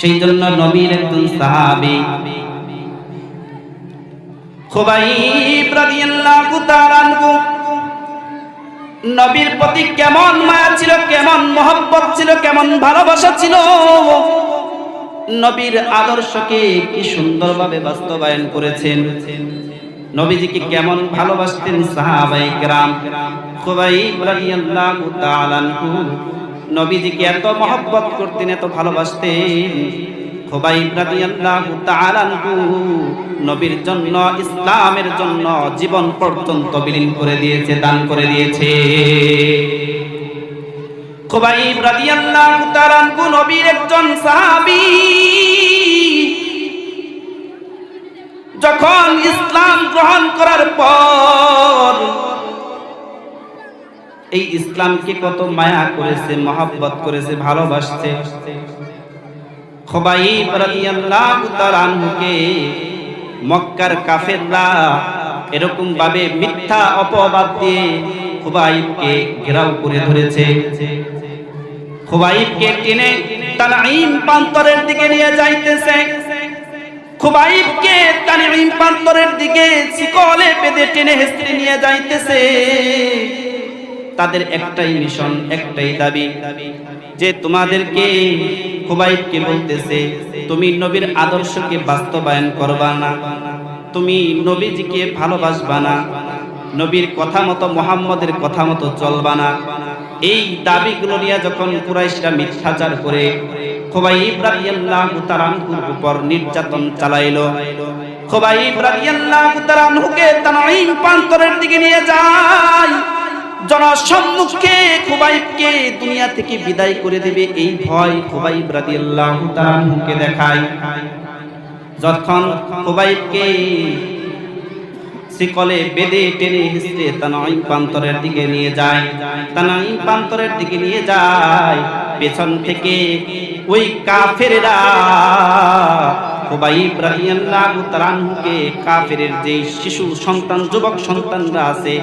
সেই জন্য নবীর একজন সাহাবী খুবাইব রাদিয়াল্লাহু তাআলা নবীর প্রতি কেমন মায়া ছিল, কেমন মহব্বত ছিল, কেমন ভালোবাসা ছিল, নবীর আদর্শকে কি সুন্দরভাবে বাস্তবায়ন করেছেন, নবীজিকে কেমন ভালোবাসতেন সাহাবাই গ্রাম খুবাইব রাদিয়াল্লাহু তাআলা নবীজিকে এত মহব্বত করতেন, এত ভালোবাসতেন। খুবাইব রাদিয়াল্লাহু তাআলা নবীর জন্য, ইসলামের জন্য জীবন পর্যন্ত বিলীন করে দিয়েছে, দান করে দিয়েছে। খুবাইব রাদিয়াল্লাহু তাআলা নবীর একজন সাহাবী। যখন ইসলাম গ্রহণ করার পর এই ইসলামকে কত মায়া করেছে, মহব্বত করেছে, ভালোবাসছে। মক্কার কাফেররা এরকম ভাবে মিথ্যা অপবাদ দিয়ে খুবাইবকে ঘেরাও করে ধরেছে। খুবাইবকে টেনে তানাইম প্রান্তরের দিকে নিয়ে যাইতেছে। খুবাইবকে তানাইম প্রান্তরের দিকে শিকলে বেঁধে টেনে হেসড়ে নিয়ে যাইতেছে। তাদের একটাই মিশন, একটাই দাবি, যে তোমাদেরকে খুবাইবকে বলতেছে, তুমি নবীর আদর্শকে বাস্তবায়ন করবা না, তুমি নবীজিকে ভালোবাসবা না, নবীর কথা মতো, মোহাম্মদের কথা মতো চলবা না। এই দাবিগুলো নিয়ে যখন কুরাইশরা মিথ্যাচার করে, খুবাইব রাদিয়াল্লাহু তাআলার উপর নির্যাতন চালাইলো। খুবাইব রাদিয়াল্লাহু তাআলাকে তানাইম প্রান্তরের দিকে নিয়ে যায়। জনসম্মুখে খুবাইবকে দুনিয়া থেকে বিদায় করে দেবে এই ভয় খুবাইব রাদিয়াল্লাহু তাআলাকে দেখায়। যখন খুবাইবকে শিকলে বেঁধে টেনে হিসড়ে তানাইম প্রান্তরের দিকে নিয়ে যায় তানাইম প্রান্তরের দিকে নিয়ে যায়, পেছন থেকে ওই কাফেরেরা খুবাইব রাদিয়াল্লাহু তাআলাকে কাফেরের যে শিশু সন্তান, যুবক সন্তানরা আছে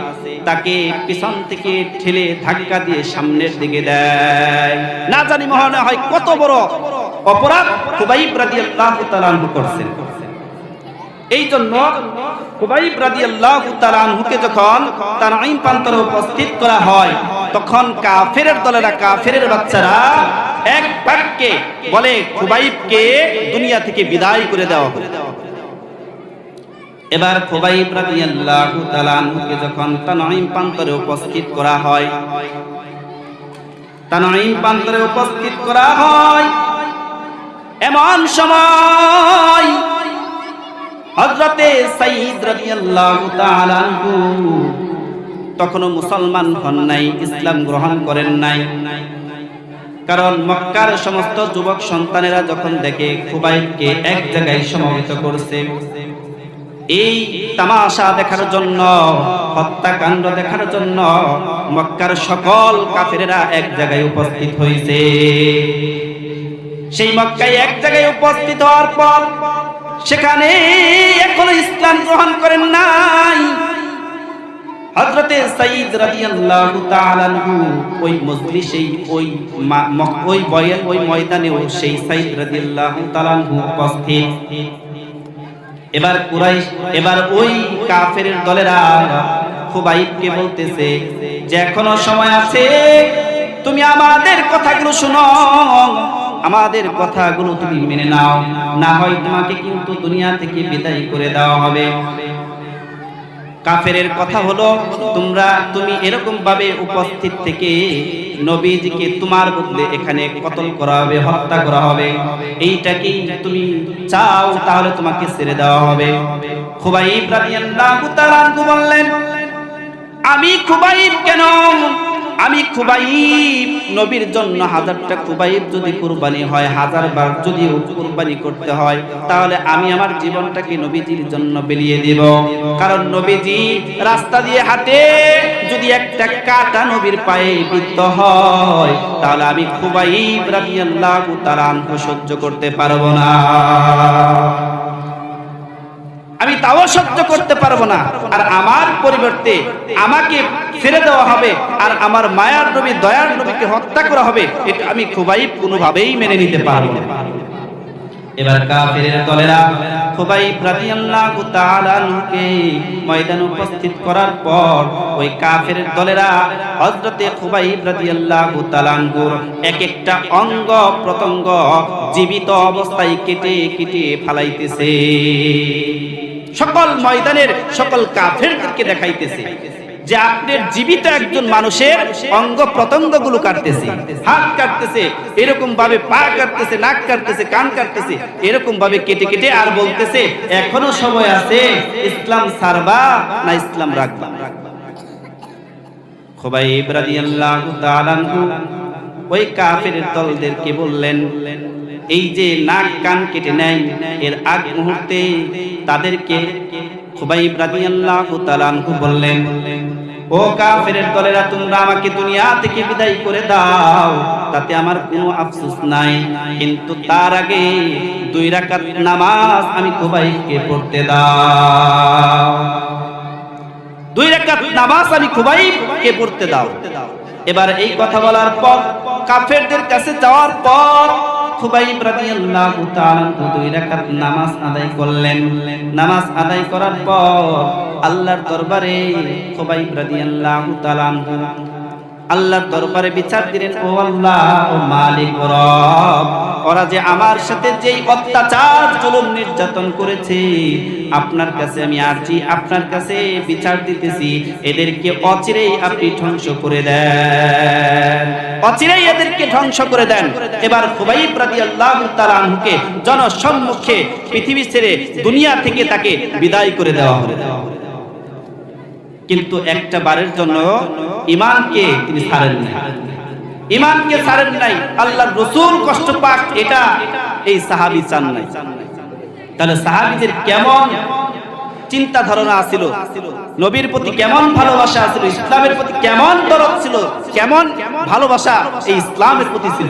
তাকে পিছন থেকে ঠেলে ধাক্কা দিয়ে সামনের দিকে দেয়। না জানি মনে হয় কত বড় অপরাধ খুবাইব রাদিয়াল্লাহু তাআলা করছেন। এই জন্য খুবাইব রাদিয়াল্লাহু যখন তানাইম প্রান্তরে উপস্থিত করা হয়, তখন কাফেরের দলেরা, কাফেরের বাচ্চারা এক বাক্যে বলে, খুবাইবকে দুনিয়া থেকে বিদায় করে দেওয়া হবে এবার খুবাইব রাদিয়াল্লাহু তাআলা আনহুকে যখন তানাইম প্রান্তরে উপস্থিত করা হয় তানাইম প্রান্তরে উপস্থিত করা হয়, এমন সময় হযরতে সাইদ রাদিয়াল্লাহু তাআলা আনহু তখনও মুসলমান হন নাই, ইসলাম গ্রহণ করেন নাই। কারণ মক্কার সমস্ত যুবক সন্তানেরা যখন দেখে খুবাইবকে এক জায়গায় সমবেত করছে এই তামাশা দেখার জন্য, হত্যাকাণ্ড দেখার জন্য মক্কার সকল কাফেরেরা এক জায়গায় উপস্থিত হয়েছে সেই মক্কায় এক জায়গায় উপস্থিত হওয়ার পর সেখানে এখনও ইসলাম গ্রহণ করেন নাই। ওই ওই ওই ওই ময়দানেও সেই উপস্থিত। এবার কুরাইশ, এবার ওই কাফের দলেরা খুবাইবকে বলতেছে যে এখনও সময় আছে, তুমি আমাদের কথাগুলো শোনো। আমাদের কথাগুলো তুমি মেনে নাও। না হয় তোমাকে কিন্তু দুনিয়া থেকে বিদায় করে দেওয়া হবে। কাফেরের কথা হলো, তোমরা, তুমি এরকম ভাবে উপস্থিত থেকে নবীজিকে তোমার বদলে এখানে কতল করা হবে, হত্যা করা হবে। এইটা কি তুমি চাও, তাহলে তোমাকে ছেড়ে দেওয়া হবে। খুবাইব রাদিয়াল্লাহু তাআলা বললেন, আমি খুবাইব কেন? আমি খুবাইব, নবীর জন্য হাজারটা খুবাইব যদি কুরবানি হয় হাজার বার যদি কুরবানি করতে হয়, তাহলে আমি আমার জীবনটাকে নবীজির জন্য বিলিয়ে দিব। কারণ নবীজি রাস্তা দিয়ে হাঁটে, যদি একটা কাটা নবীর পায়ে বিদ্ধ হয়, তাহলে আমি খুবাইব রাদিয়াল্লাহু তাআলা সহ্য করতে পারব না। তাও সহ্য করতে পারব না। আর আমার পরিবর্তে আমাকে ছেড়ে দেওয়া হবে আর আমার মায়ার নবী, দয়ার নবীকে হত্যা করা হবে, এটা আমি খুবাই কোনোভাবেই মেনে নিতে পারব না। এবার কাফেরের দলেরা খুবাইব রাদিয়াল্লাহু তাআলা আনহুকে ময়দানে উপস্থিত করার পর ওই কাফেরের দলেরা হযরতে খুবাইব রাদিয়াল্লাহু তাআলা আনহুর এক একটা অঙ্গ প্রত্যঙ্গ জীবিত অবস্থায় কেটে কেটে ফালাইতেছে। সকল ময়দানের সকল কাফেরদেরকে দেখাইতেছে যে আপনার জীবিত একজন মানুষের অঙ্গ প্রত্যঙ্গগুলো কাটতেছে, হাত কাটতেছে, এরকম ভাবে পা কাটতেছে, নাক কাটতেছে, কান কাটতেছে, এরকম ভাবে কেটে কেটে আর বলতেছে, এখনও সময় আছে, ইসলাম সারবা না ইসলাম রাখবা? খুবাইব রাদিয়াল্লাহু তাআলা আনহু ওই কাফের দলদেরকে বললেন এই যে নাক কান কেটে নেয়, এর আগ মুহূর্তে তাদেরকে খুবাইব রাদিয়াল্লাহু তাআলা আনহু বললেন, ও কাফের দলেরা, তোমরা আমাকে দুনিয়া থেকে বিদায় করে দাও, তাতে আমার কোনো আফসোস নাই। কিন্তু তার আগে দুই রাকাত নামাজ আমি খুবাইবকে পড়তে দাও। দুই রাকাত নামাজ আমি খুবাইবকে পড়তে দাও। এবার এই কথা বলার পর কাফেরদের কাছে যাওয়ার পর খুবাইব রাদিয়াল্লাহু তাআলা দুই রাকাত নামাজ আদায় করলেন। নামাজ আদায় করার পর আল্লাহর দরবারে খুবাইব রাদিয়াল্লাহু তাআলা আল্লাহর দরবারে বিচার দিলেন, ও আল্লাহ, ও মালিক রব ওরা যে আমার সাথে যেই অত্যাচার জুলুম নির্যাতন করেছে, আপনার কাছে আমি আরজি, আপনার কাছে বিচার দিতেছি, এদেরকে অচিরেই আপনি ধ্বংস করে দেন। অচিরেই এদেরকে ধ্বংস করে দেন। এবার খুবাইব রাদিয়াল্লাহু তাআলা আনহুকে জনসম্মুখে পৃথিবী ছেড়ে দুনিয়া থেকে তাকে বিদায় করে দেওয়া হলো কিন্তু একটা বারের জন্য ইমানকে তিনি ছাড়েন নাই ইমানকে ছাড়েন নাই, আল্লাহর রসুল কষ্ট পাক, এটা এই সাহাবি চান নাই। তাহলে সাহাবিদের কেমন চিন্তা ধারণা আছিল? নবীর প্রতি কেমন ভালোবাসা ছিল ইসলামের প্রতি কেমন দরদ ছিল? কেমন ভালোবাসা এই ইসলামের প্রতি ছিল?